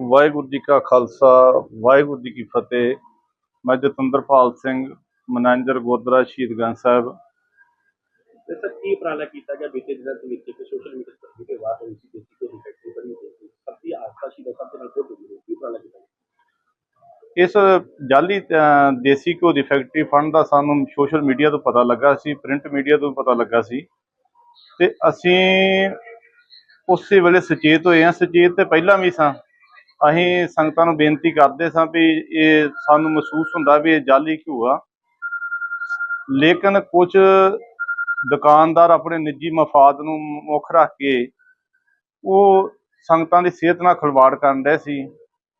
ਵਾਹਿਗੁਰੂ ਜੀ ਕਾ ਖਾਲਸਾ ਵਾਹਿਗੁਰੂ ਜੀ ਕੀ ਫਤਿਹ। ਮੈਂ ਜਤਿੰਦਰਪਾਲ ਸਿੰਘ ਮੈਨੇਜਰ ਗੁਰਦੁਆਰਾ ਸ਼ਹੀਦਗੰਜ ਸਾਹਿਬ। ਤੇ ਸਰ ਕੀ ਉਪਰਾਲਾ ਕੀਤਾ ਗਿਆ ਬੀਤੇ ਦਿਨਾਂ ਦੇ ਵਿੱਚ? ਇੱਕ ਸੋਸ਼ਲ ਮੀਡੀਆ ਤੇ ਵੀਡੀਓ ਵਾਇਰਲ ਹੋਈ ਸੀ ਦੇਸੀ ਘਿਓ ਦੀ ਫੈਕਟਰੀ ਬਣੀ ਹੋਈ ਸੀ। ਸਭ ਦੀ ਆਸਥਾ ਸੀ ਦਾ ਸਭ ਦੇ ਨਾਲ ਫੋਟੋ ਵੀ ਕੀ ਉਪਰਾਲਾ ਕੀਤਾ ਗਿਆ? ਇਸ ਜਾਲੀ ਦੇਸੀ ਘਿਓ ਦੀ ਫੈਕਟਰੀ ਫੰਡ ਦਾ ਸਾਨੂੰ ਸੋਸ਼ਲ ਮੀਡੀਆ ਤੋਂ ਪਤਾ ਲੱਗਾ ਸੀ ਪ੍ਰਿੰਟ ਮੀਡੀਆ ਤੋਂ ਪਤਾ ਲੱਗਾ ਸੀ। ਤੇ ਅਸੀਂ ਉਸੇ ਵੇਲੇ ਸੁਚੇਤ ਹੋਏ ਹਾਂ। ਸੁਚੇਤ ਤੇ ਪਹਿਲਾਂ ਵੀ ਸਾਂ। ਅਸੀਂ ਸੰਗਤਾਂ ਨੂੰ ਬੇਨਤੀ ਕਰਦੇ ਸਾਂ ਵੀ ਇਹ ਸਾਨੂੰ ਮਹਿਸੂਸ ਹੁੰਦਾ ਵੀ ਇਹ ਜਾਲੀ ਘਿਓ ਆ। ਲੇਕਿਨ ਕੁਝ ਦੁਕਾਨਦਾਰ ਆਪਣੇ ਨਿੱਜੀ ਮਫਾਦ ਨੂੰ ਮੁੱਖ ਰੱਖ ਕੇ ਉਹ ਸੰਗਤਾਂ ਦੀ ਸਿਹਤ ਨਾਲ ਖਿਲਵਾੜ ਕਰਨ ਰਹੇ ਸੀ।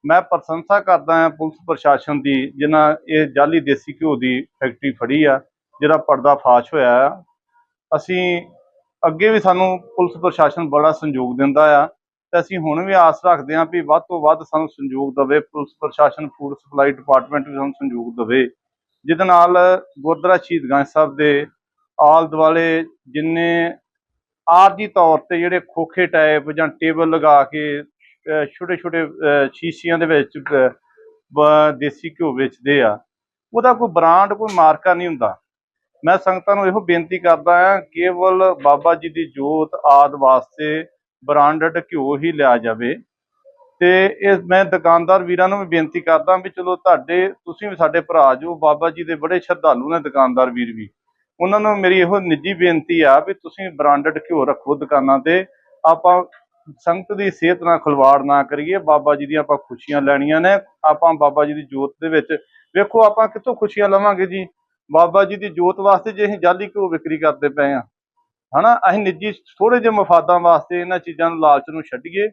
ਮੈਂ ਪ੍ਰਸ਼ੰਸਾ ਕਰਦਾ ਹਾਂ ਪੁਲਿਸ ਪ੍ਰਸ਼ਾਸਨ ਦੀ, ਜਿਨ੍ਹਾਂ ਇਹ ਜਾਲੀ ਦੇਸੀ ਘਿਓ ਦੀ ਫੈਕਟਰੀ ਫੜੀ ਆ, ਜਿਹੜਾ ਪਰਦਾ ਫਾਸ਼ ਹੋਇਆ ਆ। ਅਸੀਂ ਅੱਗੇ ਵੀ ਸਾਨੂੰ ਪੁਲਿਸ ਪ੍ਰਸ਼ਾਸਨ ਬੜਾ ਸੰਯੋਗ ਦਿੰਦਾ ਆ। ਤੇ ਅਸੀਂ ਹੁਣ ਵੀ ਆਸ ਰੱਖਦੇ ਹਾਂ ਵੀ ਵੱਧ ਤੋਂ ਵੱਧ ਸਾਨੂੰ ਸੰਯੋਗ ਦੇਵੇ, ਪੁਲਿਸ ਪ੍ਰਸ਼ਾਸਨ, ਫੂਡ ਸਪਲਾਈ ਡਿਪਾਰਟਮੈਂਟ ਵੀ ਸਾਨੂੰ ਸੰਯੋਗ ਦੇਵੇ। ਜਿਹਦੇ ਨਾਲ ਗੁਰਦੁਆਰਾ ਸ਼ਹੀਦਗੰਜ ਸਾਹਿਬ ਦੇ ਆਲ ਦੁਆਲੇ ਜਿੰਨੇ ਆਰਜੀ ਤੌਰ ਤੇ ਜਿਹੜੇ ਖੋਖੇ ਟਾਈਪ ਜਾਂ ਟੇਬਲ ਲਗਾ ਕੇ ਛੋਟੇ ਛੋਟੇ ਸ਼ੀਸ਼ੀਆਂ ਦੇ ਵਿੱਚ ਦੇਸੀ ਘਿਓ ਵੇਚਦੇ ਆ, ਉਹਦਾ ਕੋਈ ਬ੍ਰਾਂਡ ਕੋਈ ਮਾਰਕਾ ਨਹੀਂ ਹੁੰਦਾ। ਮੈਂ ਸੰਗਤਾਂ ਨੂੰ ਇਹੋ ਬੇਨਤੀ ਕਰਦਾ ਹਾਂ, ਕੇਵਲ ਬਾਬਾ ਜੀ ਦੀ ਜੋਤ ਆਦ ਵਾਸਤੇ ਬ੍ਰਾਂਡਡ ਘਿਓ ਹੀ ਲਿਆ ਜਾਵੇ। ਤੇ ਇਹ ਮੈਂ ਦੁਕਾਨਦਾਰ ਵੀਰਾਂ ਨੂੰ ਵੀ ਬੇਨਤੀ ਕਰਦਾ ਵੀ ਚਲੋ ਤੁਹਾਡੇ, ਤੁਸੀਂ ਵੀ ਸਾਡੇ ਭਰਾ ਜੋ, ਬਾਬਾ ਜੀ ਦੇ ਬੜੇ ਸ਼ਰਧਾਲੂ ਨੇ ਦੁਕਾਨਦਾਰ ਵੀਰ ਵੀ। ਉਹਨਾਂ ਨੂੰ ਮੇਰੀ ਇਹੋ ਨਿੱਜੀ ਬੇਨਤੀ ਆ ਵੀ ਤੁਸੀਂ ਬ੍ਰਾਂਡਡ ਘਿਓ ਰੱਖੋ ਦੁਕਾਨਾਂ ਤੇ। ਆਪਾਂ ਸੰਗਤ ਦੀ ਸਿਹਤ ਨਾਲ ਖਿਲਵਾੜ ਨਾ ਕਰੀਏ, ਬਾਬਾ ਜੀ ਦੀਆਂ ਆਪਾਂ ਖੁਸ਼ੀਆਂ ਲੈਣੀਆਂ ਨੇ। ਆਪਾਂ ਬਾਬਾ ਜੀ ਦੀ ਜੋਤ ਦੇ ਵਿੱਚ, ਵੇਖੋ ਆਪਾਂ ਕਿੱਥੋਂ ਖੁਸ਼ੀਆਂ ਲਵਾਂਗੇ ਜੀ। ਬਾਬਾ ਜੀ ਦੀ ਜੋਤ ਵਾਸਤੇ ਜੇ ਅਸੀਂ ਜਾਲੀ ਘਿਓ ਵਿਕਰੀ ਕਰਦੇ ਪਏ ਆ ਹਨਾ ਅਸੀਂ ਨਿੱਜੀ ਥੋੜੇ ਜਿਹੇ ਮਫਾਦਾਂ ਵਾਸਤੇ ਇਹਨਾਂ ਚੀਜ਼ਾਂ ਨੂੰ ਲਾਲਚ ਨੂੰ ਛੱਡੀਏ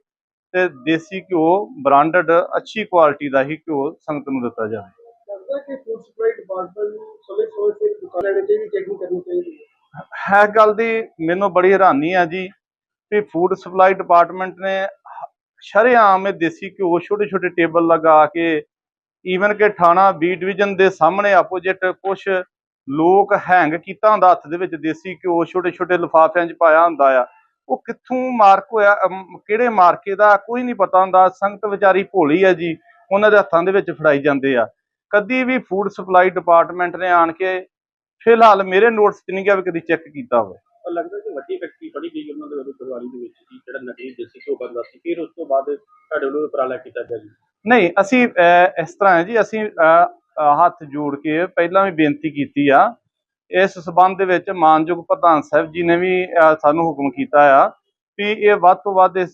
ਤੇ ਦੇਸੀ ਘਿਓ ਬ੍ਰਾਂਡਡ ਅੱਛੀ ਕੁਆਲਿਟੀ ਦਾ ਹੀ ਘਿਓ ਸੰਗਤ ਨੂੰ ਦਿੱਤਾ ਜਾਵੇ। ਕਿ ਹੈ। ਗੱਲ ਦੀ ਮੈਨੂੰ ਬੜੀ ਹੈਰਾਨੀ ਆ ਜੀ ਵੀ ਫੂਡ ਸਪਲਾਈ ਡਿਪਾਰਟਮੈਂਟ ਨੇ ਸ਼ਰੇਆਮ ਇਹ ਦੇਸੀ ਘਿਓ ਛੋਟੇ ਛੋਟੇ ਟੇਬਲ ਲਗਾ ਕੇ ਈਵਨ ਕਿ ਥਾਣਾ ਬੀ ਡਿਵੀਜ਼ਨ ਦੇ ਸਾਹਮਣੇ ਆਪੋਜੀਟ ਕੁਝ ਲੋਕ ਹੈਂਗ ਕੀਤਾ ਹੁੰਦਾ ਹੱਥ ਦੇ ਵਿੱਚ ਦੇਸੀ ਘਿਓ ਛੋਟੇ ਛੋਟੇ ਲਿਫਾਫਿਆਂ 'ਚ ਪਾਇਆ ਹੁੰਦਾ ਆ। ਉਹ ਕਿੱਥੋਂ ਮਾਰਕ ਹੋਇਆ ਕਿਹੜੇ ਮਾਰਕੇ ਦਾ ਕੋਈ ਨਹੀਂ ਪਤਾ ਹੁੰਦਾ। ਸੰਗਤ ਵਿਚਾਰੀ ਭੋਲੀ ਆ ਜੀ ਉਹਨਾਂ ਦੇ ਹੱਥਾਂ ਦੇ ਵਿੱਚ ਫੜਾਈ ਜਾਂਦੇ ਆ। ਕਦੀ ਵੀ ਫੂਡ ਸਪਲਾਈ ਡਿਪਾਰਟਮੈਂਟ ਨੇ ਆਣ ਕੇ ਫਿਲਹਾਲ ਮੇਰੇ ਨੋਟਸ 'ਚ ਨਹੀਂ ਗਿਆ ਵੀ ਕਦੀ ਚੈੱਕ ਕੀਤਾ ਹੋਵੇ। ਪਰ ਲੱਗਦਾ ਕਿ ਵੱਡੀ ਫੈਕਟਰੀ ਫੜੀ ਗਈ ਉਹਨਾਂ ਦੇ ਵੱਲੋਂ ਦੇ ਵਿੱਚ ਜੀ ਜਿਹੜਾ ਨਕਲੀ ਦੇਸੀ ਘਿਓ ਬਣਦਾ ਸੀ ਫਿਰ ਉਸ ਤੋਂ ਬਾਅਦ ਸਾਡੇ ਵੱਲੋਂ ਉਪਰਾਲਾ ਕੀਤਾ ਗਿਆ ਜੀ? ਨਹੀਂ ਅਸੀਂ ਇਸ ਤਰ੍ਹਾਂ ਹੈ ਜੀ ਅਸੀਂ ਹੱਥ ਜੋੜ ਕੇ ਪਹਿਲਾਂ ਵੀ ਬੇਨਤੀ ਕੀਤੀ ਆ। ਇਸ ਸਬੰਧ ਦੇ ਵਿੱਚ ਮਾਨਯੋਗ ਪ੍ਰਧਾਨ ਸਾਹਿਬ ਜੀ ਨੇ ਵੀ ਅਹ, ਸਾਨੂੰ ਹੁਕਮ ਕੀਤਾ ਆ ਵੀ ਇਹ ਵੱਧ ਤੋਂ ਵੱਧ ਇਸ